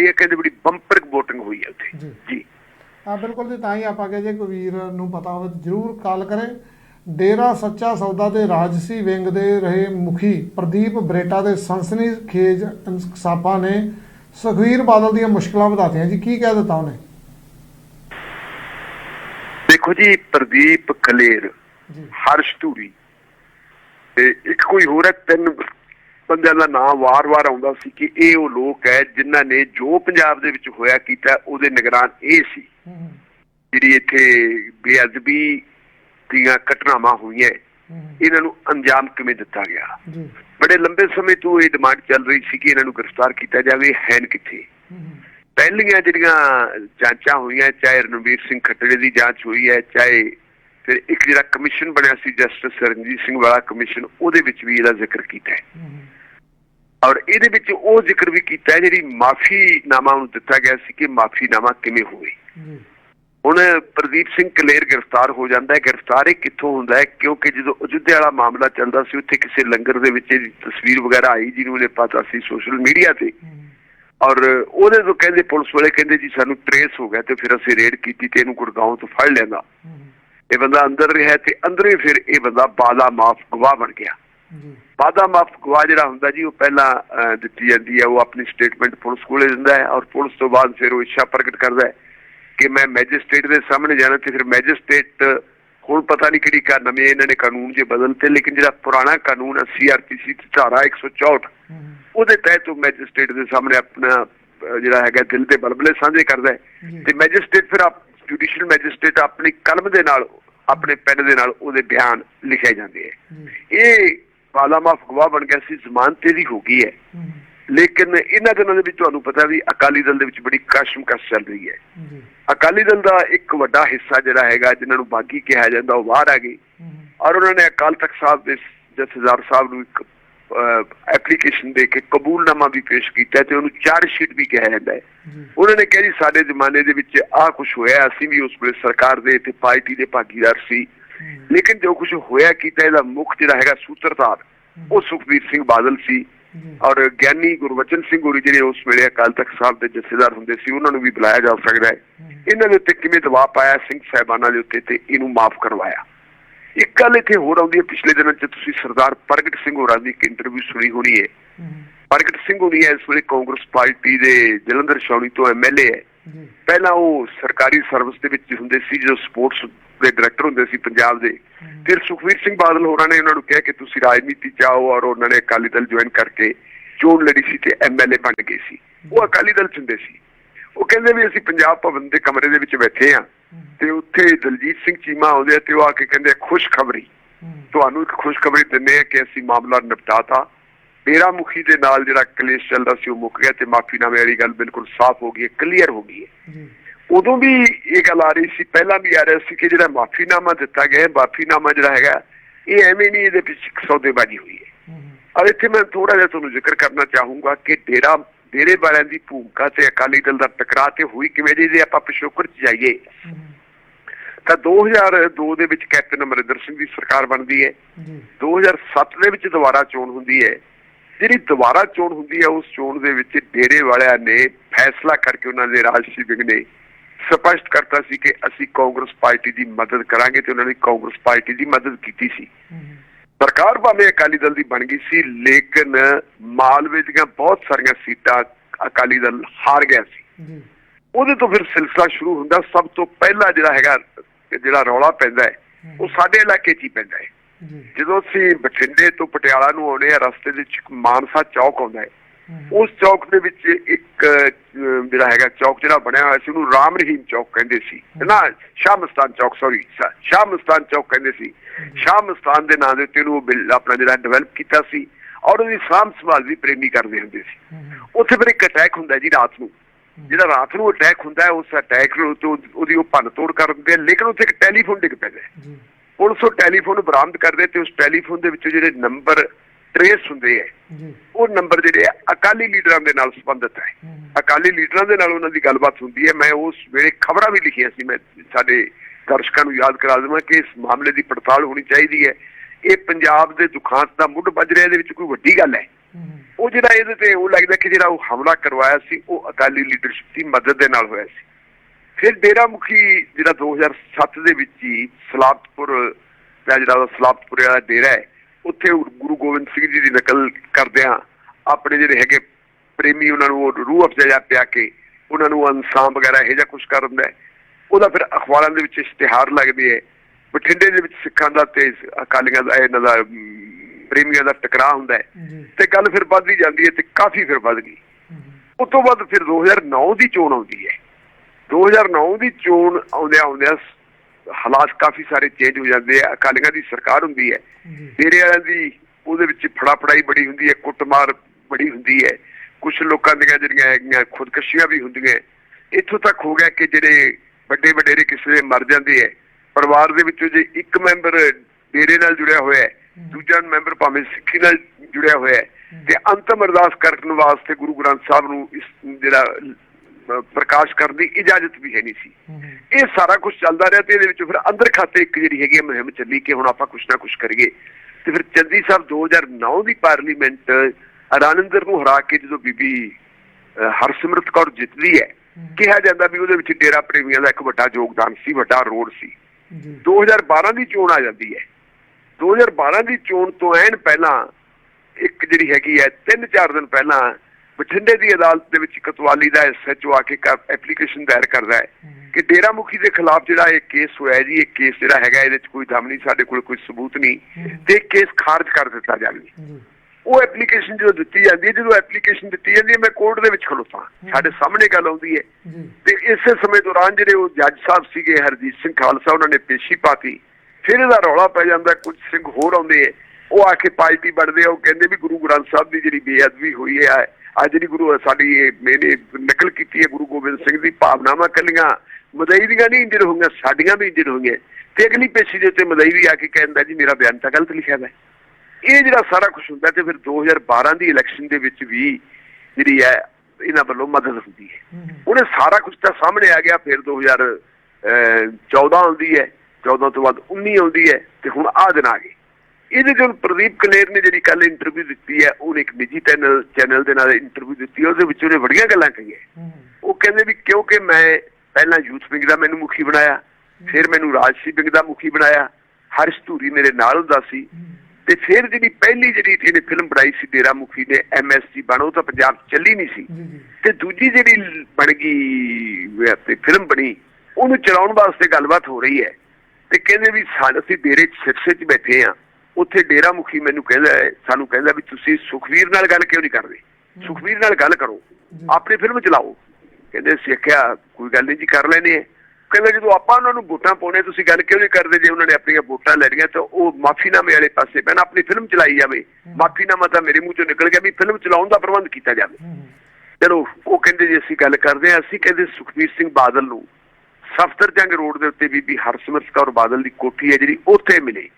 ਇਹ ਕਹਿੰਦੇ ਬੜੀ ਬੰਪਰ VOTING ਹੋਈ ਹੈ ਉੱਥੇ। ਜੀ। ਆ ਬਿਲਕੁਲ ਜੀ ਤਾਂ ਹੀ ਆਪਾਂ ਕਹੇ ਜੇ ਕੋਈ ਵੀਰ ਨੂੰ ਪਤਾ ਹੋਵੇ ਜਰੂਰ ਕਾਲ ਕਰੇ। ਡੇਰਾ ਸੱਚਾ ਸੌਦਾ ਦੇ ਰਾਜਸੀ ਵਿੰਗ ਦੇ ਰਹੇ ਮੁਖੀ ਪ੍ਰਦੀਪ ਬਰੇਟਾ ਦੇ ਸਨਸਨੀ ਖੇਜ ਇਨਸਾਫਾਂ ਨੇ ਸੁਖਵੀਰ ਬਾਦਲ ਦੀਆਂ ਮੁਸ਼ਕਲਾਂ ਵਧਾਤੀਆਂ। ਜੀ ਕੀ ਕਹਿ ਦਿੱਤਾ ਉਹਨੇ? ਦੇਖੋ ਜੀ ਪ੍ਰਦੀਪ ਕਲੇਰ ਜੀ। ਹਰਸ਼ ਧੂਰੀ ਤੇ ਇੱਕ ਕੋਈ ਹੋਰ ਹੈ ਤਿੰਨ ਬੰਦਿਆਂ ਦਾ ਨਾਮ ਵਾਰ-ਵਾਰ ਆਉਂਦਾ ਸੀ ਕਿ ਇਹ ਉਹ ਲੋਕ ਹੈ ਜਿਨ੍ਹਾਂ ਨੇ ਜੋ ਪੰਜਾਬ ਦੇ ਵਿੱਚ ਹੋਇਆ ਕੀਤਾ ਉਹਦੇ ਨਿਗਰਾਨ ਇਹ ਸੀ। ਜਿਹੜੀ ਇੱਥੇ ਬੇਅਦਬੀ ਦੀਆਂ ਘਟਨਾਵਾਂ ਹੋਈਆਂ ਇਹਨਾਂ ਨੂੰ ਅੰਜਾਮ ਕਿਵੇਂ ਦਿੱਤਾ ਗਿਆ? ਬੜੇ ਲੰਬੇ ਸਮੇਂ ਤੋਂ ਇਹ ਡਿਮਾਂਡ ਚੱਲ ਰਹੀ ਸੀ ਕਿ ਇਹਨਾਂ ਨੂੰ ਗ੍ਰਿਫਤਾਰ ਕੀਤਾ ਜਾਵੇ ਹੈਨ ਕਿੱਥੇ। ਪਹਿਲੀਆਂ ਜਿਹੜੀਆਂ ਜਾਂਚਾਂ ਹੋਈਆਂ ਚਾਹੇ ਰਣਵੀਰ ਸਿੰਘ ਖੱਟੜੇ ਦੀ ਜਾਂਚ ਹੋਈ ਹੈ ਚਾਹੇ ਫਿਰ ਇੱਕ ਜਿਹੜਾ ਕਮਿਸ਼ਨ ਬਣਿਆ ਸੀ ਜਸਟਿਸ ਸਰਨਜੀਤ ਸਿੰਘ ਵਾਲਾ ਕਮਿਸ਼ਨ ਉਹਦੇ ਵਿੱਚ ਵੀ ਇਹਦਾ ਜ਼ਿਕਰ ਕੀਤਾ ਹੂੰ, ਔਰ ਇਹਦੇ ਵਿੱਚ ਉਹ ਜ਼ਿਕਰ ਵੀ ਕੀਤਾ ਹੈ ਜਿਹੜੀ ਮਾਫੀ ਨਾਮਾ ਨੂੰ ਦਿੱਤਾ ਗਿਆ ਸੀ ਕਿ ਮਾਫੀ ਨਾਮਾ ਕਿਵੇਂ ਹੋਵੇ। ਹੁਣ ਪ੍ਰਦੀਪ ਸਿੰਘ ਕਲੇਰ ਗ੍ਰਿਫਤਾਰ ਹੋ ਜਾਂਦਾ ਹੈ। ਗ੍ਰਿਫਤਾਰ ਇਹ ਕਿੱਥੋਂ ਹੁੰਦਾ ਹੈ? ਕਿਉਂਕਿ ਜਦੋਂ ਅਯੁੱਧਿਆ ਵਾਲਾ ਮਾਮਲਾ ਚੱਲਦਾ ਸੀ ਉੱਥੇ ਕਿਸੇ ਲੰਗਰ ਦੇ ਵਿੱਚ ਇਹਦੀ ਤਸਵੀਰ ਵਗੈਰਾ ਆਈ ਜਿਹਨੂੰ ਇਹ ਪਤਾ ਸੀ ਸੋਸ਼ਲ ਮੀਡੀਆ ਤੇ। ਔਰ ਉਹਦੇ ਤੋਂ ਕਹਿੰਦੇ ਪੁਲਿਸ ਵਾਲੇ ਕਹਿੰਦੇ ਜੀ ਸਾਨੂੰ ਟਰੇਸ ਹੋ ਗਿਆ ਤੇ ਫਿਰ ਅਸੀਂ ਰੇਡ ਕੀਤੀ ਤੇ ਇਹਨੂੰ ਗੁੜਗਾਉਂ ਤੋਂ ਫੜ ਲੈਂਦਾ ਇਹ ਬੰਦਾ ਅੰਦਰ ਰਿਹਾ ਤੇ ਅੰਦਰੇ ਫਿਰ ਇਹ ਬੰਦਾ ਬਾਦਾ ਮਾਫ ਗਵਾਹ ਬਣ ਗਿਆ। ਜੀ। ਬਾਦਾ ਮਾਫ ਗਵਾਹ ਜਿਹੜਾ ਹੁੰਦਾ ਜੀ ਉਹ ਪਹਿਲਾਂ ਦਿੱਤੀ ਜਾਂਦੀ ਹੈ ਉਹ ਆਪਣੀ ਸਟੇਟਮੈਂਟ ਪੁਲਿਸ ਕੋਲੇ ਦਿੰਦਾ ਹੈ ਔਰ ਪੁਲਿਸ ਤੋਂ ਬਾਅਦ ਫਿਰ ਉਹ ਇੱਛਾ ਪ੍ਰਗਟ ਕਰਦਾ ਹੈ ਕਿ ਮੈਂ ਮੈਜਿਸਟ੍ਰੇਟ ਦੇ ਸਾਹਮਣੇ ਜਾਣਾ ਤੇ ਫਿਰ ਮੈਜਿਸਟ੍ਰੇਟ ਹੁਣ ਪਤਾ ਨਹੀਂ ਕਿਹੜੀ ਕਾ ਨਵੇਂ ਇਹਨਾਂ ਨੇ ਕਾਨੂੰਨ ਜੇ ਬਦਲਤੇ ਲੇਕਿਨ ਜਿਹੜਾ ਪੁਰਾਣਾ ਕਾਨੂੰਨ ਹੈ ਸੀਆਰਪੀਸੀ ਦੀ ਧਾਰਾ 164 ਹੂੰ ਹੂੰ, ਉਹਦੇ ਤਹਿਤ ਉਹ ਮੈਜਿਸਟ੍ਰੇਟ ਦੇ ਸਾਹਮਣੇ ਆਪਣਾ ਜਿਹੜਾ ਹੈਗਾ ਦਿਲ ਦੇ ਬਲਬਲੇ ਸਾਂਝੇ ਕਰਦਾ। ਹੈ। ਤੇ ਮੈਜਿਸਟ੍ਰੇਟ ਫਿਰ ਆਪ ਜੁਡੀਸ਼ੀਅਲ ਮੈਜਿਸਟ੍ਰੇਟ ਆਪਣੀ ਕਲਮ ਦੇ ਨਾਲ ਆਪਣੇ ਪੈਨ ਦੇ ਨਾਲ ਉਹਦੇ ਬਿਆਨ ਲਿਖੇ ਜਾਂਦੇ ਹੈ। ਜੀ। ਇਹ ਬਾਲਾਮਾ ਗਵਾਹ ਬਣ ਗਿਆ ਸੀ ਜ਼ਮਾਨਤ ਦੀ ਹੋ ਗਈ ਹੈ। ਲੇਕਿਨ ਇਹਨਾਂ ਦਿਨਾਂ ਦੇ ਵਿੱਚ ਤੁਹਾਨੂੰ ਪਤਾ ਵੀ ਅਕਾਲੀ ਦਲ ਦੇ ਵਿੱਚ ਬੜੀ ਕਸ਼ਮਕਸ਼ ਚੱਲ ਰਹੀ ਹੈ। ਅਕਾਲੀ ਦਲ ਦਾ ਇੱਕ ਵੱਡਾ ਹਿੱਸਾ ਜਿਹੜਾ ਹੈਗਾ ਜਿਨ੍ਹਾਂ ਨੂੰ ਬਾਗੀ ਕਿਹਾ ਜਾਂਦਾ ਉਹ ਬਾਹਰ ਆ ਗਏ। ਔਰ ਉਹਨਾਂ ਨੇ ਅਕਾਲ ਤਖਤ ਸਾਹਿਬ ਦੇ ਜਥੇਦਾਰ ਸਾਹਿਬ ਨੂੰ ਇੱਕ ਐਪਲੀਕੇਸ਼ਨ ਦੇ ਕੇ ਕਬੂਲਨਾਮਾ ਵੀ ਪੇਸ਼ ਕੀਤਾ ਤੇ ਉਹਨੂੰ ਚਾਰਜ ਸ਼ੀਟ ਵੀ ਕਿਹਾ ਜਾਂਦਾ ਹੈ। ਉਹਨਾਂ ਨੇ ਕਿਹਾ ਜੀ ਸਾਡੇ ਜ਼ਮਾਨੇ ਦੇ ਵਿੱਚ ਆਹ ਕੁਝ ਹੋਇਆ ਅਸੀਂ ਵੀ ਉਸ ਵੇਲੇ ਸਰਕਾਰ ਦੇ ਤੇ ਪਾਰਟੀ ਦੇ ਭਾਗੀਦਾਰ ਸੀ। ਲੇਕਿਨ ਜੋ ਕੁਝ ਹੋਇਆ ਕੀਤਾ ਇਹਦਾ ਮੁੱਖ ਜਿਹੜਾ ਹੈਗਾ ਸੂਤਰਧਾਰ ਉਹ ਸੁਖਬੀਰ ਸਿੰਘ ਬਾਦਲ ਸੀ ਔਰ ਗਿਆਨੀ ਗੁਰਵਚਨ ਸਿੰਘ ਹੋਰੀ ਜਿਹੜੇ ਉਸ ਵੇਲੇ ਅਕਾਲ ਤਖਤ ਸਾਹਿਬ ਦੇ ਜਥੇਦਾਰ ਹੁੰਦੇ ਸੀ ਉਹਨਾਂ ਨੂੰ ਵੀ ਬੁਲਾਇਆ ਜਾ ਸਕਦਾ ਹੈ। ਇਹਨਾਂ ਦੇ ਉੱਤੇ ਕਿਵੇਂ ਦਬਾਅ ਪਾਇਆ ਸਿੰਘ ਸਾਹਿਬਾਨਾਂ ਦੇ ਉੱਤੇ ਤੇ ਇਹਨੂੰ ਮਾਫ ਕਰਵਾਇਆ। ਇੱਕ ਗੱਲ ਇੱਥੇ ਹੋਰ ਆਉਂਦੀ ਹੈ ਪਿਛਲੇ ਦਿਨਾਂ 'ਚ ਤੁਸੀਂ ਸਰਦਾਰ ਪ੍ਰਗਟ ਸਿੰਘ ਹੋਰਾਂ ਦੀ ਇੱਕ ਇੰਟਰਵਿਊ ਸੁਣੀ ਹੋਣੀ ਹੈ। ਪ੍ਰਗਟ ਸਿੰਘ ਹੋਣੀ ਹੈ ਇਸ ਵੇਲੇ ਕਾਂਗਰਸ ਪਾਰਟੀ ਦੇ ਜਲੰਧਰ ਛਾਉਣੀ ਤੋਂ ਐਮਐਲਏ ਹੈ। ਪਹਿਲਾਂ ਉਹ ਸਰਕਾਰੀ ਸਰਵਿਸ ਦੇ ਵਿੱਚ ਹੁੰਦੇ ਸੀ ਜਦੋਂ ਸਪੋਰਟਸ ਦੇ ਡਾਇਰੈਕਟਰ ਹੁੰਦੇ ਸੀ ਪੰਜਾਬ ਦੇ। ਫਿਰ ਸੁਖਵੀਰ ਸਿੰਘ ਬਾਦਲ ਹੋਰਾਂ ਨੇ ਉਹਨਾਂ ਨੂੰ ਕਿਹਾ ਕਿ ਤੁਸੀਂ ਰਾਜਨੀਤੀ ਚ ਆਓ ਔਰ ਉਹਨਾਂ ਨੇ ਅਕਾਲੀ ਦਲ ਜੁਆਇਨ ਕਰਕੇ ਚੋਣ ਲੜੀ ਸੀ ਤੇ ਐਮਐਲਏ ਬਣ ਗਏ ਸੀ। ਉਹ ਅਕਾਲੀ ਦਲ ਚ ਹੁੰਦੇ ਸੀ। ਉਹ ਕਹਿੰਦੇ ਵੀ ਅਸੀਂ ਪੰਜਾਬ ਭਵਨ ਦੇ ਕਮਰੇ ਦੇ ਵਿੱਚ ਬੈਠੇ ਆ ਤੇ ਉੱਥੇ ਦਲਜੀਤ ਸਿੰਘ ਚੀਮਾ ਆਉਂਦੇ ਆ ਤੇ ਉਹ ਆ ਕੇ ਕਹਿੰਦੇ ਖੁਸ਼ਖਬਰੀ। ਤੁਹਾਨੂੰ ਇੱਕ ਖੁਸ਼ਖਬਰੀ ਦਿੰਦੇ ਆ ਕਿ ਅਸੀਂ ਮਾਮਲਾ ਨਿਪਟਾਤਾ। ਮੇਰਾ ਮੁਖੀ ਦੇ ਨਾਲ ਜਿਹੜਾ ਕਲੇਸ਼ ਚੱਲਦਾ ਸੀ ਉਹ ਮੁੱਕ ਗਿਆ ਤੇ ਮਾਫੀਨਾਮੇ ਵਾਲੀ ਗੱਲ ਬਿਲਕੁਲ ਸਾਫ਼ ਹੋ ਗਈ ਹੈ ਕਲੀਅਰ ਹੋ ਗਈ ਹੈ। ਉਦੋਂ ਵੀ ਇਹ ਗੱਲ ਆ ਰਹੀ ਸੀ ਪਹਿਲਾਂ ਵੀ ਆ ਰਿਹਾ ਸੀ ਕਿ ਜਿਹੜਾ ਮਾਫੀਨਾਮਾ ਦਿੱਤਾ ਗਿਆ ਹੈ, ਮਾਫੀਨਾਮਾ ਜਿਹੜਾ ਹੈਗਾ ਇਹ ਐਵੇਂ ਨਹੀਂ ਇਹਦੇ ਵਿੱਚ ਇੱਕ ਸੌਦੇਬਾਜ਼ੀ ਹੋਈ ਹੈ। ਔਰ ਇੱਥੇ ਮੈਂ ਥੋੜਾ ਜਿਹਾ ਤੁਹਾਨੂੰ ਜ਼ਿਕਰ ਕਰਨਾ ਚਾਹੂੰਗਾ ਕਿ ਡੇਰਾ ਡੇਰੇ ਵਾਲਿਆਂ ਦੀ ਭੂਮਿਕਾ ਤੇ ਅਕਾਲੀ ਦਲ ਦਾ ਟਕਰਾਅ ਤੇ ਹੋਈ ਕਿਵੇਂ ਜੀ ਜੇ ਆਪਾਂ ਪਿਛੋਕੜ ਚ ਜਾਈਏ। ਤਾਂ 2002 ਦੇ ਵਿੱਚ ਕੈਪਟਨ ਅਮਰਿੰਦਰ ਸਿੰਘ ਦੀ ਸਰਕਾਰ ਬਣਦੀ ਹੈ। ਜੀ। 2007 ਦੇ ਵਿੱਚ ਦੁਬਾਰਾ ਚੋਣ ਹੁੰਦੀ ਹੈ। ਜਿਹੜੀ ਦੁਬਾਰਾ ਚੋਣ ਹੁੰਦੀ ਹੈ ਉਸ ਚੋਣ ਦੇ ਵਿੱਚ ਡੇਰੇ ਵਾਲਿਆਂ ਨੇ ਫੈਸਲਾ ਕਰਕੇ ਉਹਨਾਂ ਦੇ ਰਾਜਸੀ ਵਿੰਗ ਨੇ ਸਪਸ਼ਟ ਕਰਤਾ ਸੀ ਕਿ ਅਸੀਂ ਕਾਂਗਰਸ ਪਾਰਟੀ ਦੀ ਮਦਦ ਕਰਾਂਗੇ ਤੇ ਉਹਨਾਂ ਨੇ ਕਾਂਗਰਸ ਪਾਰਟੀ ਦੀ ਮਦਦ ਕੀਤੀ ਸੀ। ਸਰਕਾਰ ਭਾਵੇਂ ਅਕਾਲੀ ਦਲ ਦੀ ਬਣ ਗਈ ਸੀ ਲੇਕਿਨ ਮਾਲਵੇ ਦੀਆਂ ਬਹੁਤ ਸਾਰੀਆਂ ਸੀਟਾਂ ਅਕਾਲੀ ਦਲ ਹਾਰ ਗਿਆ ਸੀ। ਉਹਦੇ ਤੋਂ ਫਿਰ ਸਿਲਸਿਲਾ ਸ਼ੁਰੂ ਹੁੰਦਾ ਸਭ ਤੋਂ ਪਹਿਲਾ ਜਿਹੜਾ ਹੈਗਾ ਜਿਹੜਾ ਰੌਲਾ ਪੈਂਦਾ ਹੈ ਉਹ ਸਾਡੇ ਇਲਾਕੇ 'ਚ ਹੀ ਪੈਂਦਾ ਹੈ। ਜਦੋਂ ਅਸੀਂ ਬਠਿੰਡੇ ਤੋਂ ਪਟਿਆਲਾ ਨੂੰ ਆਉਣੇ ਆ ਰਸਤੇ ਦੇ ਵਿੱਚ ਮਾਨਸਾ ਚੌਕ ਆਉਂਦਾ ਹੂੰ, ਉਸ ਚੌਕ ਦੇ ਵਿੱਚ ਇੱਕ ਜਿਹੜਾ ਹੈਗਾ ਚੌਕ ਜਿਹੜਾ ਬਣਿਆ ਹੋਇਆ ਸੀ ਉਹਨੂੰ ਰਾਮ ਰਹੀਮ ਚੌਕ ਕਹਿੰਦੇ ਸੀ। ਨਾ ਸ਼ਾਹ ਮਸਤਾਨ ਚੌਕ ਸੌਰੀ ਸ਼ਾਹ ਮਸਤਾਨ ਚੌਕ ਕਹਿੰਦੇ ਸੀ। ਸ਼ਾਹ ਮਸਤਾਨ ਦੇ ਨਾਂ ਦੇ ਉੱਤੇ ਉਹਨੂੰ ਬਿਲ- ਆਪਣਾ ਜਿਹੜਾ ਡਿਵੈਲਪ ਕੀਤਾ ਸੀ ਔਰ ਉਹਦੀ ਸਾਂਭ ਸੰਭਾਲ ਵੀ ਪ੍ਰੇਮੀ ਕਰਦੇ ਹੁੰਦੇ ਸੀ। ਉੱਥੇ ਫਿਰ ਇੱਕ ਅਟੈਕ ਹੁੰਦਾ ਜੀ ਰਾਤ ਨੂੰ। ਜਿਹੜਾ ਰਾਤ ਨੂੰ ਅਟੈਕ ਹੁੰਦਾ ਹੈ ਉਸ ਅਟੈਕ ਨੂੰ ਤੋਂ ਉਹਦੀ ਉਹ ਭੰਨ ਤੋੜ ਕਰ ਦਿੰਦੇ ਲੇਕਿਨ ਉੱਥੇ ਇੱਕ ਟੈਲੀਫੋਨ ਡਿੱਗ ਪੈਂਦਾ ਪੁਲਿਸ ਉਹ ਟੈਲੀਫੋਨ ਬਰਾਮਦ ਕਰਦੇ ਤੇ ਉਸ ਟੈਲੀਫੋਨ ਦੇ ਵਿੱਚੋਂ ਜਿਹੜੇ ਨੰਬਰ ਟਰੇਸ ਹੁੰਦੇ ਆ। ਜੀ। ਉਹ ਨੰਬਰ ਜਿਹੜੇ ਅਕਾਲੀ ਲੀਡਰਾਂ ਦੇ ਨਾਲ ਸੰਬੰਧਿਤ ਹੈ। ਹੂੰ, ਅਕਾਲੀ ਲੀਡਰਾਂ ਦੇ ਨਾਲ ਉਹਨਾਂ ਦੀ ਗੱਲਬਾਤ ਹੁੰਦੀ ਹੈ। ਮੈਂ ਉਸ ਵੇਲੇ ਖਬਰਾਂ ਵੀ ਲਿਖੀਆਂ ਸੀ। ਮੈਂ ਸਾਡੇ ਦਰਸ਼ਕਾਂ ਨੂੰ ਯਾਦ ਕਰਾ ਦੇਵਾਂ ਕਿ ਇਸ ਮਾਮਲੇ ਦੀ ਪੜਤਾਲ ਹੋਣੀ ਚਾਹੀਦੀ ਹੈ। ਇਹ ਪੰਜਾਬ ਦੇ ਦੁਖਾਂਤ ਦਾ ਮੁੱਢ ਵੱਜ ਰਿਹਾ ਇਹਦੇ ਵਿੱਚ ਕੋਈ ਵੱਡੀ ਗੱਲ ਹੈ। ਹੂੰ। ਉਹ ਜਿਹੜਾ ਇਹਦੇ ਤੇ ਉਹ ਲੱਗਦਾ ਕਿ ਜਿਹੜਾ ਉਹ ਹਮਲਾ ਕਰਵਾਇਆ ਸੀ ਉਹ ਅਕਾਲੀ ਲੀਡਰਸ਼ਿਪ ਦੀ ਮਦਦ ਦੇ ਨਾਲ ਹੋਇਆ ਸੀ। ਫਿਰ ਡੇਰਾ ਮੁਖੀ ਜਿਹੜਾ 2007 ਦੇ ਵਿੱਚ ਹੀ ਸਲਾਬਤਪੁਰ ਦਾ ਜਿਹੜਾ ਉਹ ਸਲਾਬਤਪੁਰ ਵਾਲਾ ਡੇਰਾ ਹੈ ਉੱਥੇ ਗੁਰੂ ਗੋਬਿੰਦ ਸਿੰਘ ਜੀ ਦੀ ਨਕਲ ਕਰਦਿਆਂ ਆਪਣੇ ਜਿਹੜੇ ਹੈਗੇ ਪ੍ਰੇਮੀ ਉਹਨਾਂ ਨੂੰ ਰੂਹ ਅਫਜ਼ਾ ਪਿਆ ਕੇ ਉਹਨਾਂ ਨੂੰ ਅਨਸਾਮ ਵਗੈਰਾ ਇਹ ਜਿਹਾ ਕੁਝ ਕਰ ਦਿੰਦਾ ਉਹਦਾ ਫਿਰ ਅਖਬਾਰਾਂ ਦੇ ਵਿੱਚ ਇਸ਼ਤਿਹਾਰ ਲੱਗਦੇ ਹੈ। ਬਠਿੰਡੇ ਦੇ ਵਿੱਚ ਸਿੱਖਾਂ ਦਾ ਤੇ ਅਕਾਲੀਆਂ ਦਾ ਇਹਨਾਂ ਦਾ ਪ੍ਰੇਮੀਆਂ ਦਾ ਟਕਰਾਅ ਹੁੰਦਾ ਹੈ। ਜੀ। ਤੇ ਗੱਲ ਫਿਰ ਵੱਧਦੀ ਜਾਂਦੀ ਹੈ ਤੇ ਕਾਫੀ ਫਿਰ ਵੱਧ ਗਈ। ਉਸ ਤੋਂ ਬਾਅਦ ਫਿਰ 2009 ਦੀ ਚੋਣ ਆਉਂਦੀ ਹੈ। 2009 ਦੀ ਚੋਣ ਆਉਂਦਿਆਂ ਆਉਂਦਿਆਂ ਹਾਲਾਤ ਕਾਫੀ ਸਾਰੇ ਚੇਂਜ ਹੋ ਜਾਂਦੇ ਆ। ਅਕਾਲੀਆਂ ਦੀ ਸਰਕਾਰ ਹੁੰਦੀ ਹੈ। ਡੇਰੇ ਵਾਲਿਆਂ ਦੀ ਉਹਦੇ ਵਿੱਚ ਫੜਾ ਫੜਾਈ ਬੜੀ ਹੁੰਦੀ ਹੈ ਕੁੱਟਮਾਰ ਬੜੀ ਹੁੰਦੀ ਹੈ। ਕੁਝ ਲੋਕਾਂ ਦੀਆਂ ਜਿਹੜੀਆਂ ਹੈਗੀਆਂ ਖੁਦਕਸ਼ੀਆਂ ਵੀ ਹੁੰਦੀਆਂ ਇੱਥੋਂ ਤੱਕ ਹੋ ਗਿਆ ਕਿ ਜਿਹੜੇ ਵੱਡੇ ਵਡੇਰੇ ਕਿਸੇ ਦੇ ਮਰ ਜਾਂਦੇ ਹੈ। ਪਰਿਵਾਰ ਦੇ ਵਿੱਚੋਂ ਜੇ ਇੱਕ ਮੈਂਬਰ ਡੇਰੇ ਨਾਲ ਜੁੜਿਆ ਹੋਇਆ ਹੈ ਦੂਜਾ ਮੈਂਬਰ ਭਾਵੇਂ ਸਿੱਖੀ ਨਾਲ ਜੁੜਿਆ ਹੋਇਆ ਹੈ ਤੇ ਅੰਤਮ ਅਰਦਾਸ ਕਰਨ ਵਾਸਤੇ ਗੁਰੂ ਗ੍ਰੰਥ ਸਾਹਿਬ ਨੂੰ ਇਸ ਜਿਹੜਾ ਪ੍ਰਕਾਸ਼ ਕਰਨ ਦੀ ਇਜਾਜ਼ਤ ਵੀ ਹੈ ਨਹੀਂ ਸੀ। ਇਹ ਸਾਰਾ ਕੁਝ ਚੱਲਦਾ ਰਿਹਾ ਤੇ ਇਹਦੇ ਵਿੱਚ ਫਿਰ ਅੰਦਰ ਖਾਤੇ ਇੱਕ ਜਿਹੜੀ ਹੈਗੀ ਮੁਹਿੰਮ ਚੱਲੀ ਕਿ ਹੁਣ ਆਪਾਂ ਕੁਝ ਨਾ ਕੁਝ ਕਰੀਏ। ਤੇ ਫਿਰ ਚੰਦੀ ਸਾਹਿਬ 2009 ਦੀ ਪਾਰਲੀਮੈਂਟ ਆਨੰਦਰ ਨੂੰ ਹਰਾ ਕੇ ਜਦੋਂ ਬੀਬੀ ਹਰਸਿਮਰਤ ਕੌਰ ਜਿੱਤਦੀ ਹੈ ਕਿਹਾ ਜਾਂਦਾ ਵੀ ਉਹਦੇ ਵਿੱਚ ਡੇਰਾ ਪ੍ਰੇਮੀਆਂ ਦਾ ਇੱਕ ਵੱਡਾ ਯੋਗਦਾਨ ਸੀ ਵੱਡਾ ਰੋਲ ਸੀ। ਜੀ। 2012 ਦੀ ਚੋਣ ਆ ਜਾਂਦੀ ਹੈ। 2012 ਦੀ ਚੋਣ ਤੋਂ ਐਨ ਪਹਿਲਾਂ ਇੱਕ ਜਿਹੜੀ ਹੈਗੀ ਹੈ 3-4 ਦਿਨ ਪਹਿਲਾਂ ਬਠਿੰਡੇ ਦੀ ਅਦਾਲਤ ਦੇ ਵਿੱਚ ਕਤਵਾਲੀ ਦਾ ਐਸਐਚਓ ਆ ਕੇ ਐਪਲੀਕੇਸ਼ਨ ਦਾਇਰ ਕਰਦਾ ਹੈ ਕਿ ਡੇਰਾ ਮੁਖੀ ਦੇ ਖਿਲਾਫ ਜਿਹੜਾ ਇਹ ਕੇਸ ਹੋਇਆ ਜੀ ਇਹ ਕੇਸ ਜਿਹੜਾ ਹੈਗਾ ਇਹਦੇ ਵਿੱਚ ਕੋਈ ਦਮ ਨਹੀਂ ਸਾਡੇ ਕੋਲ ਕੋਈ ਸਬੂਤ ਨਹੀਂ ਤੇ ਕੇਸ ਖਾਰਜ ਕਰ ਦਿੱਤਾ ਜਾਵੇ। ਉਹ ਐਪਲੀਕੇਸ਼ਨ ਜਦੋਂ ਦਿੱਤੀ ਜਾਂਦੀ ਹੈ ਜਦੋਂ ਐਪਲੀਕੇਸ਼ਨ ਦਿੱਤੀ ਜਾਂਦੀ ਹੈ ਮੈਂ ਕੋਰਟ ਦੇ ਵਿੱਚ ਖਲੋਤਾ। ਸਾਡੇ ਸਾਹਮਣੇ ਗੱਲ ਆਉਂਦੀ ਹੈ। ਤੇ ਇਸੇ ਸਮੇਂ ਦੌਰਾਨ ਜਿਹੜੇ ਉਹ ਜੱਜ ਸਾਹਿਬ ਸੀਗੇ ਹਰਜੀਤ ਸਿੰਘ ਖਾਲਸਾ ਉਹਨਾਂ ਨੇ ਪੇਸ਼ੀ ਪਾਤੀ। ਫਿਰ ਇਹਦਾ ਰੌਲਾ ਪੈ ਜਾਂਦਾ ਕੁਝ ਸਿੰਘ ਹੋਰ ਆਉਂਦੇ ਆ ਉਹ ਆ ਕੇ ਪਾਰਟੀ ਬਣਦੇ ਆ ਉਹ ਕਹਿੰਦੇ ਵੀ ਗੁਰੂ ਗ੍ਰੰਥ ਸਾਹਿਬ ਦੀ ਜਿਹੜੀ ਬੇਅਦਬੀ ਹੋਈ ਹੈ ਅੱਜ ਜਿਹੜੀ ਗੁਰੂ ਸਾਡੀ ਇਹ ਮੈਨੇ ਨਕਲ ਕੀਤੀ ਹੈ ਗੁਰੂ ਗੋਬਿੰਦ ਸਿੰਘ ਦੀ ਭਾਵਨਾਵਾਂ ਕੱਲੀਆਂ ਮਦਈ ਦੀਆਂ ਨਹੀਂ ਇੰਜਰ ਹੋਈਆਂ ਸਾਡੀਆਂ ਵੀ ਇੰਜਰ ਹੋਈਆਂ। ਤੇ ਅਗਲੀ ਪੇਸ਼ੀ ਦੇ ਉੱਤੇ ਮਦਈ ਵੀ ਆ ਕੇ ਕਹਿੰਦਾ ਜੀ ਮੇਰਾ ਬਿਆਨ ਤਾਂ ਗਲਤ ਲਿਖਿਆ ਹੈ ਇਹ ਜਿਹੜਾ ਸਾਰਾ ਕੁਝ ਹੁੰਦਾ ਤੇ ਫਿਰ 2012 ਦੀ ਇਲੈਕਸ਼ਨ ਦੇ ਵਿੱਚ ਵੀ ਜਿਹੜੀ ਹੈ ਇਹਨਾਂ ਵੱਲੋਂ ਮਦਦ ਹੁੰਦੀ ਹੈ। ਹੂੰ ਉਹਨੇ ਸਾਰਾ ਕੁਝ ਤਾਂ ਸਾਹਮਣੇ ਆ ਗਿਆ ਫਿਰ 2014 ਆਉਂਦੀ ਹੈ 14 ਤੋਂ ਬਾਅਦ 19 ਆਉਂਦੀ ਹੈ ਤੇ ਹੁਣ ਆਹ ਦਿਨ ਆ ਗਏ। ਇਹਦੇ ਜੋ ਪ੍ਰਦੀਪ ਕਲੇਰ ਨੇ ਜਿਹੜੀ ਕੱਲ ਇੰਟਰਵਿਊ ਦਿੱਤੀ ਹੈ ਉਹਨੇ ਇੱਕ ਨਿੱਜੀ ਚੈਨਲ ਚੈਨਲ ਦੇ ਨਾਲ ਇੰਟਰਵਿਊ ਦਿੱਤੀ ਉਹਦੇ ਵਿੱਚ ਉਹਨੇ ਬੜੀਆਂ ਗੱਲਾਂ ਕਹੀਆਂ। ਉਹ ਕਹਿੰਦੇ ਵੀ ਕਿਉਂਕਿ ਮੈਂ ਪਹਿਲਾਂ ਯੂਥ ਵਿੰਗ ਦਾ ਮੈਨੂੰ ਮੁਖੀ ਬਣਾਇਆ ਫਿਰ ਮੈਨੂੰ ਰਾਜਸੀ ਵਿੰਗ ਦਾ ਮੁਖੀ ਬਣਾਇਆ ਹਰਸ਼ ਧੂਰੀ ਮੇਰੇ ਨਾਲ ਹੁੰਦਾ ਸੀ। ਤੇ ਫਿਰ ਜਿਹੜੀ ਪਹਿਲੀ ਜਿਹੜੀ ਇਹਨੇ ਫਿਲਮ ਬਣਾਈ ਸੀ ਡੇਰਾ ਮੁਖੀ ਨੇ ਐਮਐਸਜੀ ਬਣ ਉਹ ਤਾਂ ਪੰਜਾਬ ਚੱਲੀ ਨਹੀਂ ਸੀ। ਤੇ ਦੂਜੀ ਜਿਹੜੀ ਬਣ ਗਈ ਤੇ ਫਿਲਮ ਬਣੀ ਉਹਨੂੰ ਚਲਾਉਣ ਵਾਸਤੇ ਗੱਲਬਾਤ ਹੋ ਰਹੀ ਹੈ। ਤੇ ਕਹਿੰਦੇ ਵੀ ਸਾਡੇ ਅਸੀਂ ਡੇਰੇ 'ਚ ਸਿਰਸੇ 'ਚ ਬੈਠੇ ਆ ਉੱਥੇ ਡੇਰਾ ਮੁਖੀ ਮੈਨੂੰ ਕਹਿੰਦਾ ਹੈ, ਸਾਨੂੰ ਕਹਿੰਦਾ ਵੀ ਤੁਸੀਂ ਸੁਖਵੀਰ ਨਾਲ ਗੱਲ ਕਿਉਂ ਨਹੀਂ ਕਰਦੇ? ਸੁਖਵੀਰ ਨਾਲ ਗੱਲ ਕਰੋ। ਆਪਣੀ ਫਿਲਮ ਚਲਾਓ। ਕਹਿੰਦੇ ਅਸੀਂ ਆਖਿਆ ਕੋਈ ਗੱਲ ਨਹੀਂ ਜੀ ਕਰ ਲੈਨੇ ਆ ਕਹਿੰਦੇ ਜਦੋਂ ਆਪਾਂ ਉਹਨਾਂ ਨੂੰ ਵੋਟਾਂ ਪਾਉਣੇ ਤੁਸੀਂ ਗੱਲ ਕਿਉਂ ਨਹੀਂ ਕਰਦੇ? ਜੇ ਉਹਨਾਂ ਨੇ ਆਪਣੀਆਂ ਵੋਟਾਂ ਲੈ ਲਈਆਂ ਤਾਂ ਉਹ ਮਾਫੀਨਾਮੇ ਵਾਲੇ ਪਾਸੇ ਪੈਣਾ ਆਪਣੀ ਫਿਲਮ ਚਲਾਈ ਜਾਵੇ। ਮਾਫੀਨਾਮਾ ਤਾਂ ਮੇਰੇ ਮੂੰਹ ਚੋਂ ਨਿਕਲ ਗਿਆ ਵੀ ਫਿਲਮ ਚਲਾਉਣ ਦਾ ਪ੍ਰਬੰਧ ਕੀਤਾ ਜਾਵੇ। ਹੂੰ। ਚਲੋ ਉਹ ਕਹਿੰਦੇ ਜੀ ਅਸੀਂ ਗੱਲ ਕਰਦੇ ਹਾਂ। ਅਸੀਂ ਕਹਿੰਦੇ ਸੁਖਬੀਰ ਸਿੰਘ ਬਾਦਲ ਨੂੰ ਸਫਦਰਜੰਗ ਰੋਡ ਦੇ ਉੱਤੇ ਬੀਬੀ ਹਰਸਿਮਰਤ ਕੌਰ ਬਾਦਲ ਦੀ ਕੋਠੀ ਹੈ ਜਿਹੜੀ ਉੱਥੇ ਮਿਲੀ।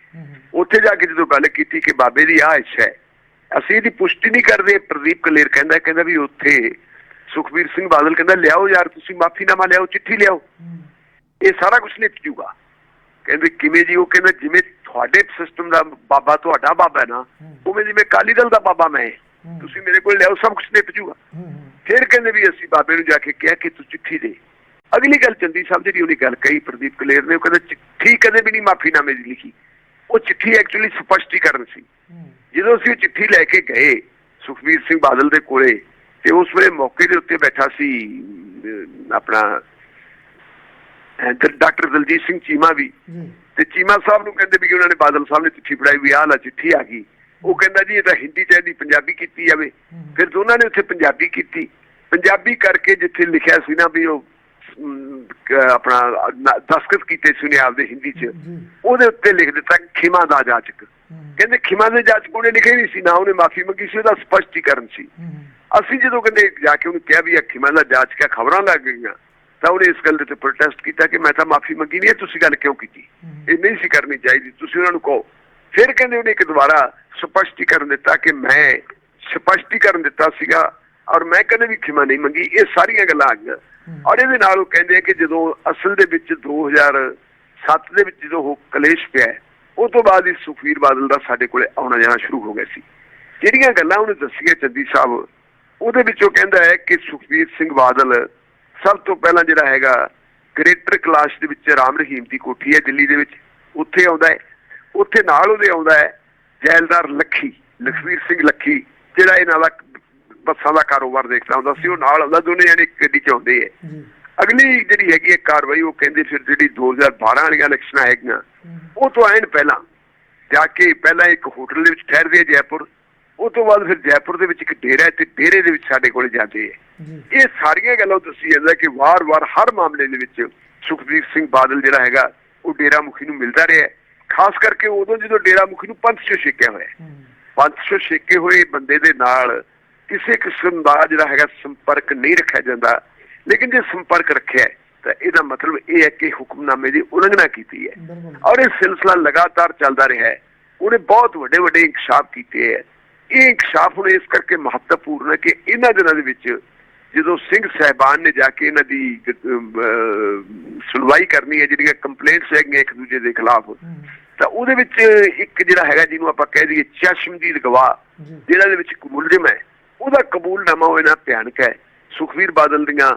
ਉੱਥੇ ਜਾ ਕੇ ਜਦੋਂ ਗੱਲ ਕੀਤੀ ਕਿ ਬਾਬੇ ਦੀ ਆਹ ਇੱਛਾ ਹੈ ਅਸੀਂ ਇਹਦੀ ਪੁਸ਼ਟੀ ਨਹੀਂ ਕਰਦੇ। ਪ੍ਰਦੀਪ ਕਲੇਰ ਕਹਿੰਦਾ ਕਹਿੰਦਾ ਵੀ ਉੱਥੇ ਸੁਖਬੀਰ ਸਿੰਘ ਬਾਦਲ ਕਹਿੰਦਾ ਲਿਆਓ ਯਾਰ ਤੁਸੀਂ ਮਾਫੀਨਾਮਾ ਲਿਆਓ ਚਿੱਠੀ ਲਿਆਓ। ਇਹ ਸਾਰਾ ਕੁਝ ਨਿਪਟ ਜੂਗਾ। ਕਹਿੰਦੇ ਕਿਵੇਂ ਜੀ? ਉਹ ਕਹਿੰਦਾ ਜਿਵੇਂ ਤੁਹਾਡੇ ਸਿਸਟਮ ਦਾ ਬਾਬਾ ਤੁਹਾਡਾ ਬਾਬਾ ਹੈ ਨਾ ਉਵੇਂ ਜਿਵੇਂ ਕਾਲੀ ਦਲ ਦਾ ਬਾਬਾ ਮੈਂ। ਤੁਸੀਂ ਮੇਰੇ ਕੋਲ ਲਿਆਓ ਸਭ ਕੁਝ ਨਿਪਟ ਜੂਗਾ। ਫਿਰ ਕਹਿੰਦੇ ਵੀ ਅਸੀਂ ਬਾਬੇ ਨੂੰ ਜਾ ਕੇ ਕਿਹਾ ਕਿ ਤੂੰ ਚਿੱਠੀ ਦੇ। ਅਗਲੀ ਗੱਲ ਚੰਦੀ ਸਾਹਿਬ ਜਿਹੜੀ ਉਹਨੇ ਗੱਲ ਕਹੀ ਪ੍ਰਦੀਪ ਕਲੇਰ ਨੇ ਉਹ ਕਹਿੰਦਾ ਚਿੱਠੀ ਕਦੇ ਵੀ ਨਹੀਂ ਮਾਫੀਨਾਮੇ ਦੀ ਲਿਖੀ। ਉਹ ਚਿੱਠੀ ਐਕਚੁਅਲੀ ਸਪਸ਼ਟੀਕਰਨ ਸੀ। ਜਦੋਂ ਅਸੀਂ ਉਹ ਚਿੱਠੀ ਲੈ ਕੇ ਗਏ ਸੁਖਬੀਰ ਸਿੰਘ ਬਾਦਲ ਦੇ ਕੋਲੇ ਤੇ ਉਸ ਵੇਲੇ ਮੌਕੇ ਦੇ ਉੱਤੇ ਬੈਠਾ ਸੀ ਆਪਣਾ ਡਾਕਟਰ ਦਲਜੀਤ ਸਿੰਘ ਚੀਮਾ ਵੀ। ਤੇ ਚੀਮਾ ਸਾਹਿਬ ਨੂੰ ਕਹਿੰਦੇ ਵੀ ਉਹਨਾਂ ਨੇ ਬਾਦਲ ਸਾਹਿਬ ਨੇ ਚਿੱਠੀ ਫੜਾਈ ਵੀ ਆਹ ਲੈ ਚਿੱਠੀ ਆ ਗਈ। ਉਹ ਕਹਿੰਦਾ ਜੀ ਇਹ ਤਾਂ ਹਿੰਦੀ ਚ ਇਹਦੀ ਪੰਜਾਬੀ ਕੀਤੀ ਜਾਵੇ। ਫਿਰ ਦੋਨਾਂ ਨੇ ਉੱਥੇ ਪੰਜਾਬੀ ਕੀਤੀ। ਪੰਜਾਬੀ ਕਰਕੇ ਜਿੱਥੇ ਲਿਖਿਆ ਸੀ ਨਾ ਵੀ ਉਹ ਆਪਣਾ ਦਸਤਖਤ ਕੀਤੇ ਸੀ ਉਹਨੇ ਆਪਦੇ ਹਿੰਦੀ ਚ। ਉਹਦੇ ਉੱਤੇ ਲਿਖ ਦਿੱਤਾ ਖਿਮਾ ਦਾ ਜਾਚਕ। ਕਹਿੰਦੇ ਖਿਮਾ ਦੇ ਜਾਚਕ ਉਹਨੇ ਲਿਖਿਆ ਨਹੀਂ ਸੀ ਨਾ ਉਹਨੇ ਮਾਫੀ ਮੰਗੀ ਸੀ ਉਹਦਾ ਸਪਸ਼ਟੀਕਰਨ ਸੀ। ਅਸੀਂ ਜਦੋਂ ਕਹਿੰਦੇ ਜਾ ਕੇ ਉਹਨੂੰ ਕਿਹਾ ਵੀ ਇਹ ਖਿਮਾ ਦਾ ਜਾਚਕ ਹੈ ਖਬਰਾਂ ਲੱਗ ਗਈਆਂ ਤਾਂ ਉਹਨੇ ਇਸ ਗੱਲ ਉੱਤੇ ਪ੍ਰੋਟੈਸਟ ਕੀਤਾ ਕਿ ਮੈਂ ਤਾਂ ਮਾਫੀ ਮੰਗੀ ਨਹੀਂ ਤੁਸੀਂ ਗੱਲ ਕਿਉਂ ਕੀਤੀ? ਇਹ ਨਹੀਂ ਸੀ ਕਰਨੀ ਚਾਹੀਦੀ ਤੁਸੀਂ ਉਹਨਾਂ ਨੂੰ ਕਹੋ। ਫਿਰ ਕਹਿੰਦੇ ਉਹਨੇ ਇੱਕ ਦੁਬਾਰਾ ਸਪਸ਼ਟੀਕਰਨ ਦਿੱਤਾ ਕਿ ਮੈਂ ਸਪਸ਼ਟੀਕਰਨ ਦਿੱਤਾ ਸੀਗਾ ਔਰ ਮੈਂ ਕਦੇ ਵੀ ਖਿਮਾ ਨਹੀਂ ਮੰਗੀ ਇਹ ਸਾਰੀਆਂ ਗੱਲਾਂ ਆ ਗਈਆਂ। ਔਰ ਇਹਦੇ ਨਾਲ ਉਹ ਕਹਿੰਦੇ ਆ ਕਿ ਜਦੋਂ ਅਸਲ ਦੇ ਵਿੱਚ 2007 ਦੇ ਵਿੱਚ ਜਦੋਂ ਉਹ ਕਲੇਸ਼ ਪਿਆ ਉਹ ਤੋਂ ਬਾਅਦ ਹੀ ਸੁਖਵੀਰ ਬਾਦਲ ਦਾ ਸਾਡੇ ਕੋਲੇ ਆਉਣਾ ਜਾਣਾ ਸ਼ੁਰੂ ਹੋ ਗਿਆ ਸੀ। ਜਿਹੜੀਆਂ ਗੱਲਾਂ ਉਹਨੇ ਦੱਸੀਆਂ ਚੰਦੀ ਸਾਹਿਬ, ਉਹਦੇ ਵਿੱਚ ਉਹ ਕਹਿੰਦਾ ਹੈ ਕਿ ਸੁਖਬੀਰ ਸਿੰਘ ਬਾਦਲ ਸਭ ਤੋਂ ਪਹਿਲਾਂ ਜਿਹੜਾ ਹੈਗਾ ਗ੍ਰੇਟਰ ਕਲਾਸ ਦੇ ਵਿੱਚ ਰਾਮ ਰਹੀਮ ਦੀ ਕੋਠੀ ਹੈ ਦਿੱਲੀ ਦੇ ਵਿੱਚ, ਉੱਥੇ ਆਉਂਦਾ ਹੈ। ਉੱਥੇ ਨਾਲ ਉਹਦੇ ਆਉਂਦਾ ਹੈ ਜੈਲਦਾਰ ਲੱਖੀ, ਲਖਵੀਰ ਸਿੰਘ ਲੱਖੀ, ਜਿਹੜਾ ਇਹਨਾਂ ਦਾ ਬੱਸਾਂ ਦਾ ਕਾਰੋਬਾਰ ਦੇਖਦਾ ਹੁੰਦਾ ਸੀ ਉਹ ਨਾਲ ਆਉਂਦਾ ਦੋਨੇ ਜਣੇ ਇੱਕ ਗੱਡੀ 'ਚ ਆਉਂਦੇ ਹੈ ਅਗਲੀ ਜਿਹੜੀ ਹੈਗੀ ਹੈ ਕਾਰਵਾਈ ਉਹ ਕਹਿੰਦੇ ਫਿਰ ਜਿਹੜੀ 2012 ਵਾਲੀਆਂ ਇਲੈਕਸ਼ਨਾਂ ਹੈਗੀਆਂ ਉਹ ਤੋਂ ਐਨ ਪਹਿਲਾਂ ਜਾ ਕੇ ਪਹਿਲਾਂ ਇੱਕ ਹੋਟਲ ਦੇ ਵਿੱਚ ਠਹਿਰਦੇ ਆ ਜੈਪੁਰ ਉਹ ਤੋਂ ਬਾਅਦ ਫਿਰ ਜੈਪੁਰ ਦੇ ਵਿੱਚ ਇੱਕ ਡੇਰਾ ਹੈ ਤੇ ਡੇਰੇ ਦੇ ਵਿੱਚ ਸਾਡੇ ਕੋਲ ਜਾਂਦੇ ਜੀ। ਇਹ ਸਾਰੀਆਂ ਗੱਲਾਂ ਦੱਸੀ ਜਾਂਦਾ ਕਿ ਵਾਰ-ਵਾਰ ਹਰ ਮਾਮਲੇ ਦੇ ਵਿੱਚ ਸੁਖਬੀਰ ਸਿੰਘ ਬਾਦਲ ਜਿਹੜਾ ਹੈਗਾ ਉਹ ਡੇਰਾ ਮੁਖੀ ਨੂੰ ਮਿਲਦਾ ਰਿਹਾ ਹੈ। ਖਾਸ ਕਰਕੇ ਉਦੋਂ ਜਦੋਂ ਡੇਰਾ ਮੁਖੀ ਨੂੰ ਪੰਥ ਚੋਂ ਛੇਕਿਆ ਹੋਇਆ ਹੈ। ਹੂੰ, ਪੰਥ ਚੋਂ ਛੇਕੇ ਹੋਏ ਬੰਦੇ ਦੇ ਨਾਲ ਕਿਸੇ ਕਿਸਮ ਦਾ ਜਿਹੜਾ ਹੈਗਾ ਸੰਪਰਕ ਨਹੀਂ ਰੱਖਿਆ ਜਾਂਦਾ। ਲੇਕਿਨ ਜੇ ਸੰਪਰਕ ਰੱਖਿਆ ਤਾਂ ਇਹਦਾ ਮਤਲਬ ਇਹ ਹੈ ਕਿ ਹੁਕਮਨਾਮੇ ਦੀ ਉਲੰਘਣਾ ਕੀਤੀ ਹੈ। ਔਰ ਇਹ ਸਿਲਸਿਲਾ ਲਗਾਤਾਰ ਚੱਲਦਾ ਰਿਹਾ ਹੈ। ਉਹਨੇ ਬਹੁਤ ਵੱਡੇ ਵੱਡੇ ਇਨਕਸ਼ਾਫ ਕੀਤੇ ਹੈ। ਇਹ ਇਨਕਸ਼ਾਫ ਹੁਣ ਇਸ ਕਰਕੇ ਮਹੱਤਵਪੂਰਨ ਹੈ ਕਿ ਇਹਨਾਂ ਦਿਨਾਂ ਦੇ ਵਿੱਚ ਜਦੋਂ ਸਿੰਘ ਸਹਿਬਾਨ ਨੇ ਜਾ ਕੇ ਇਹਨਾਂ ਦੀ ਸੁਣਵਾਈ ਕਰਨੀ ਹੈ ਜਿਹੜੀਆਂ ਕੰਪਲੇਂਟਸ ਹੈਗੀਆਂ ਇੱਕ ਦੂਜੇ ਦੇ ਖਿਲਾਫ ਤਾਂ ਉਹਦੇ ਵਿੱਚ ਇੱਕ ਜਿਹੜਾ ਹੈਗਾ ਜਿਹਨੂੰ ਆਪਾਂ ਕਹਿ ਦਈਏ ਚਸ਼ਮਦੀਦ ਗਵਾਹ ਜਿਹੜਾ ਦੇ ਵਿੱਚ ਇੱਕ ਮੁਲਜ਼ਮ ਹੈ। ਉਹਦਾ ਕਬੂਲਨਾਮਾ ਹੋਇਆ ਨਾ ਭਿਆਨਕ ਹੈ। ਸੁਖਵੀਰ ਬਾਦਲ ਦੀਆਂ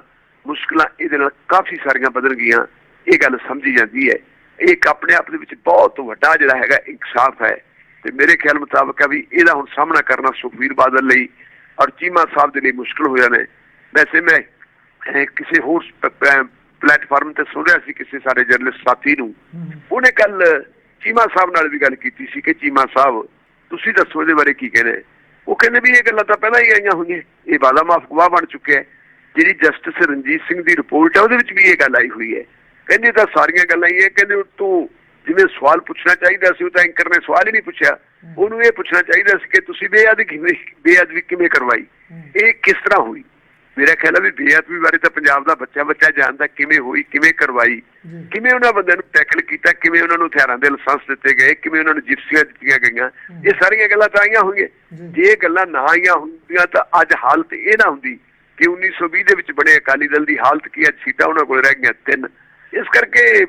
ਮੁਸ਼ਕਲਾਂ ਇਹਦੇ ਨਾਲ ਕਾਫੀ ਸਾਰੀਆਂ ਬਦਲ ਗਈਆਂ। ਇਹ ਗੱਲ ਸਮਝੀ ਜਾਂਦੀ ਹੈ। ਇਹ ਇੱਕ ਆਪਣੇ ਆਪ ਦੇ ਵਿੱਚ ਬਹੁਤ ਵੱਡਾ ਜਿਹੜਾ ਹੈਗਾ ਇਨਕਸ਼ਾਫ ਹੈ। ਤੇ ਮੇਰੇ ਖਿਆਲ ਮੁਤਾਬਕ ਹੈ ਵੀ ਇਹਦਾ ਹੁਣ ਸਾਹਮਣਾ ਕਰਨਾ ਸੁਖਵੀਰ ਬਾਦਲ ਲਈ ਔਰ ਚੀਮਾ ਸਾਹਿਬ ਦੇ ਲਈ ਮੁਸ਼ਕਲ ਹੋ ਜਾਣਾ ਵੈਸੇ ਮੈਂ ਕਿਸੇ ਹੋਰ ਪਲੇਟਫਾਰਮ ਤੇ ਸੁਣ ਰਿਹਾ ਸੀ ਕਿਸੇ ਸਾਡੇ ਜਰਨਲਿਸਟ ਸਾਥੀ ਨੂੰ। ਉਹਨੇ ਕੱਲ ਚੀਮਾ ਸਾਹਿਬ ਨਾਲ ਵੀ ਗੱਲ ਕੀਤੀ ਸੀ ਕਿ ਚੀਮਾ ਸਾਹਿਬ ਤੁਸੀਂ ਦੱਸੋ ਇਹਦੇ ਬਾਰੇ ਕੀ ਕਹਿੰਦੇ ਉਹ ਕਹਿੰਦੇ ਵੀ ਇਹ ਗੱਲਾਂ ਤਾਂ ਪਹਿਲਾਂ ਹੀ ਆਈਆਂ ਹੋਈਆਂ। ਇਹ ਵਾਦਾ ਮਾਫ ਗਵਾਹ ਬਣ ਚੁੱਕਿਆ ਹੈ। ਜਿਹੜੀ ਜਸਟਿਸ ਰਣਜੀਤ ਸਿੰਘ ਦੀ ਰਿਪੋਰਟ ਹੈ ਉਹਦੇ ਵਿੱਚ ਵੀ ਇਹ ਗੱਲ ਆਈ ਹੋਈ ਹੈ। ਕਹਿੰਦੇ ਤਾਂ ਸਾਰੀਆਂ ਗੱਲਾਂ ਹੀ ਹੈ। ਕਹਿੰਦੇ ਤੋਂ ਜਿਵੇਂ ਸਵਾਲ ਪੁੱਛਣਾ ਚਾਹੀਦਾ ਸੀ ਉਹ ਤਾਂ ਐਂਕਰ ਨੇ ਸਵਾਲ ਹੀ ਨਹੀਂ ਪੁੱਛਿਆ। ਉਹਨੂੰ ਇਹ ਪੁੱਛਣਾ ਚਾਹੀਦਾ ਸੀ ਕਿ ਤੁਸੀਂ ਬੇਅਦਬੀ ਕਿਵੇਂ ਬੇਅਦਬੀ ਕਿਵੇਂ ਕਰਵਾਈ? ਇਹ ਕਿਸ ਤਰ੍ਹਾਂ ਹੋਈ? ਮੇਰਾ ਖਿਆਲ ਹੈ ਵੀ ਬੇਅਦਬੀ ਬਾਰੇ ਤਾਂ ਪੰਜਾਬ ਦਾ ਬੱਚਾ ਬੱਚਾ ਜਾਣਦਾ ਕਿਵੇਂ ਹੋਈ ਕਿਵੇਂ ਕਰਵਾਈ ਕਿਵੇਂ ਉਹਨਾਂ ਬੰਦਿਆਂ ਨੂੰ ਟੈਕਲ ਕੀਤਾ ਕਿਵੇਂ ਉਹਨਾਂ ਨੂੰ ਹਥਿਆਰਾਂ ਦੇ ਲਾਇਸੈਂਸ ਦਿੱਤੇ ਗਏ ਕਿਵੇਂ ਉਹਨਾਂ ਨੂੰ ਜਿਪਸੀਆਂ ਦਿੱਤੀਆਂ ਗਈਆਂ। ਇਹ ਸਾਰੀਆਂ ਗੱਲਾਂ ਤਾਂ ਆਈਆਂ ਹੋਈਆਂ। ਜੀ। ਇਹ ਗੱਲਾਂ ਨਾ ਆਈਆਂ ਹੁੰਦੀਆਂ ਤਾਂ ਅੱਜ ਹਾਲਤ ਇਹ ਨਾ ਹੁੰਦੀ ਕਿ 1920 ਦੇ ਵਿੱਚ ਬਣੇ ਅਕਾਲੀ ਦਲ ਦੀ ਹਾਲਤ ਕੀ ਅੱਜ ਸੀਟਾਂ ਉਹਨਾਂ ਕੋਲ ਰਹਿ ਗਈਆਂ ਤਿੰਨ। ਇਸ ਕਰਕੇ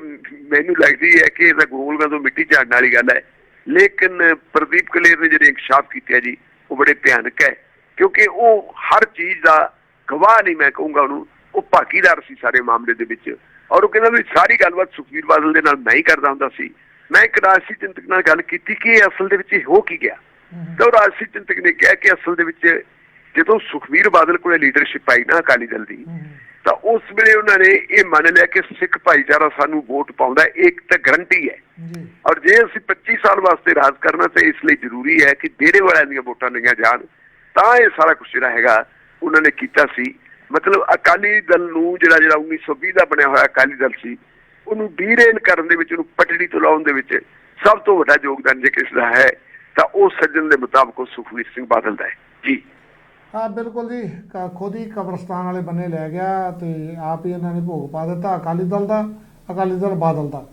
ਮੈਨੂੰ ਲੱਗਦੀ ਹੈ ਕਿ ਇਹਦਾ ਗੋਲਗਾਂ ਤੋਂ ਮਿੱਟੀ ਝਾੜਨ ਵਾਲੀ ਗੱਲ ਹੈ। ਲੇਕਿਨ ਪ੍ਰਦੀਪ ਕਲੇਰ ਨੇ ਜਿਹੜੇ ਇਨਕਸ਼ਾਫ ਕੀਤੇ ਜੀ ਉਹ ਬੜੇ ਭਿਆਨਕ ਹੈ। ਕਿਉਂਕਿ ਉਹ ਹਰ ਚੀਜ਼ ਦਾ ਗਵਾਹ ਨਹੀਂ ਮੈਂ ਕਹੂੰਗਾ ਉਹਨੂੰ। ਉਹ ਭਾਗੀਦਾਰ ਸੀ ਸਾਰੇ ਮਾਮਲੇ ਦੇ ਵਿੱਚ। ਔਰ ਉਹ ਕਹਿੰਦਾ ਵੀ ਸਾਰੀ ਗੱਲਬਾਤ ਸੁਖਬੀਰ ਬਾਦਲ ਦੇ ਨਾਲ ਮੈਂ ਹੀ ਕਰਦਾ ਹੁੰਦਾ ਸੀ। ਮੈਂ ਇੱਕ ਰਾਜਸੀ ਚਿੰਤਕ ਨਾਲ ਗੱਲ ਕੀਤੀ ਕਿ ਇਹ ਅਸਲ ਦੇ ਵਿੱਚ ਇਹ ਹੋ ਕੀ ਗਿਆ। ਤਾਂ ਉਹ ਰਾਜਸੀ ਚਿੰਤਕ ਨੇ ਕਿਹਾ ਕਿ ਅਸਲ ਦੇ ਵਿੱਚ ਜਦੋਂ ਸੁਖਬੀਰ ਬਾਦਲ ਕੋਲੇ ਲੀਡਰਸ਼ਿਪ ਆਈ ਨਾ ਅਕਾਲੀ ਦਲ ਦੀ ਤਾਂ ਉਸ ਵੇਲੇ ਉਹਨਾਂ ਨੇ ਇਹ ਮੰਨ ਲਿਆ ਕਿ ਸਿੱਖ ਭਾਈਚਾਰਾ ਸਾਨੂੰ ਵੋਟ ਪਾਉਂਦਾ ਇੱਕ ਤਾਂ ਗਰੰਟੀ ਹੈ। ਔਰ ਜੇ ਅਸੀਂ 25 ਸਾਲ ਵਾਸਤੇ ਰਾਜ ਕਰਨਾ ਤਾਂ ਇਸ ਲਈ ਜ਼ਰੂਰੀ ਹੈ ਕਿ ਡੇਰੇ ਵਾਲਿਆਂ ਦੀਆਂ ਵੋਟਾਂ ਲਈਆਂ ਜਾਣ ਤਾਂ ਇਹ ਸਾਰਾ ਕੁਝ ਜਿਹੜਾ ਹੈਗਾ ਉਹਨਾਂ ਨੇ ਕੀਤਾ ਸੀ। ਮਤਲਬ ਅਕਾਲੀ ਦਲ ਨੂੰ ਜਿਹੜਾ ਜਿਹੜਾ 1920 ਦਾ ਬਣਿਆ ਹੋਇਆ ਅਕਾਲੀ ਦਲ ਸੀ, ਉਹਨੂੰ ਡੀਰੇਲ ਕਰਨ ਦੇ ਵਿੱਚ, ਉਹਨੂੰ ਪਟੜੀ ਤੋਂ ਲਾਉਣ ਦੇ ਵਿੱਚ ਸਭ ਤੋਂ ਵੱਡਾ ਯੋਗਦਾਨ ਜੇ ਕਿਸ ਦਾ ਹੈ, ਤਾਂ ਉਹ ਸੱਜਣ ਦੇ ਮੁਤਾਬਕ ਸੁਖਵੀਰ ਸਿੰਘ ਬਾਦਲ ਦਾ ਹੈ। ਜੀ। ਹਾਂ, ਬਿਲਕੁਲ ਜੀ। ਖੁਦ ਹੀ ਕਬਰਸਤਾਨ ਵਾਲੇ ਬੰਨੇ ਲੈ ਗਿਆ ਤੇ ਆਪ ਹੀ ਇਹਨਾਂ ਨੇ ਭੋਗ ਪਾ ਦਿੱਤਾ ਅਕਾਲੀ ਦਲ ਦਾ, ਅਕਾਲੀ ਦਲ ਬਾਦਲ ਦਾ।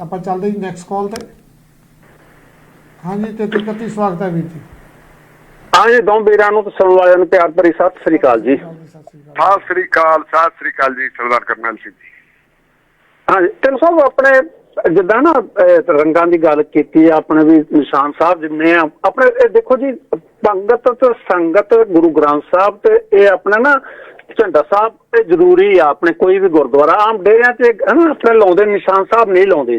ਆਪਾਂ ਚੱਲਦੇ ਜੀ ਨੈਕਸਟ ਕਾਲ ਤੇ। ਹਾਂਜੀ, ਤੇ ਤੁਕਤੀ ਸਵਾਗਤ ਹੈ ਵੀਰ ਜੀ। ਹਾਂਜੀ ਦੋ ਵੀਰਾਂ ਨੂੰ ਤੇ ਸੁਣਨ ਵਾਲਿਆਂ ਨੂੰ ਪਿਆਰ ਭਰੀ ਸਤਿ ਸ੍ਰੀ ਅਕਾਲ ਜੀ। ਸਤਿ ਸ੍ਰੀ ਅਕਾਲ ਸਤਿ ਸ੍ਰੀ ਅਕਾਲ ਜੀ ਸਰਦਾਰ ਕਰਨੈਲ ਸਿੰਘ ਜੀ। ਹਾਂਜੀ ਤਿੰਨ ਸਾਹਿਬ ਆਪਣੇ ਜਿੱਦਾਂ ਨਾ ਰੰਗਾਂ ਦੀ ਗੱਲ ਕੀਤੀ ਆ ਆਪਣੇ ਵੀ ਨਿਸ਼ਾਨ ਸਾਹਿਬ ਜਿੰਨੇ ਆ ਆਪਣੇ ਦੇਖੋ ਜੀ ਪੰਗਤ ਤੇ ਸੰਗਤ ਗੁਰੂ ਗ੍ਰੰਥ ਸਾਹਿਬ ਤੇ ਇਹ ਆਪਣਾ ਨਾ ਝੰਡਾ ਸਾਹਿਬ ਇਹ ਜ਼ਰੂਰੀ ਆ ਆਪਣੇ ਕੋਈ ਵੀ ਗੁਰਦੁਆਰਾ ਆਮ ਡੇਰਿਆਂ ਤੇ ਹਨਾ ਆਪਣੇ ਲਾਉਂਦੇ ਨਿਸ਼ਾਨ ਸਾਹਿਬ ਨਹੀਂ ਲਾਉਂਦੇ।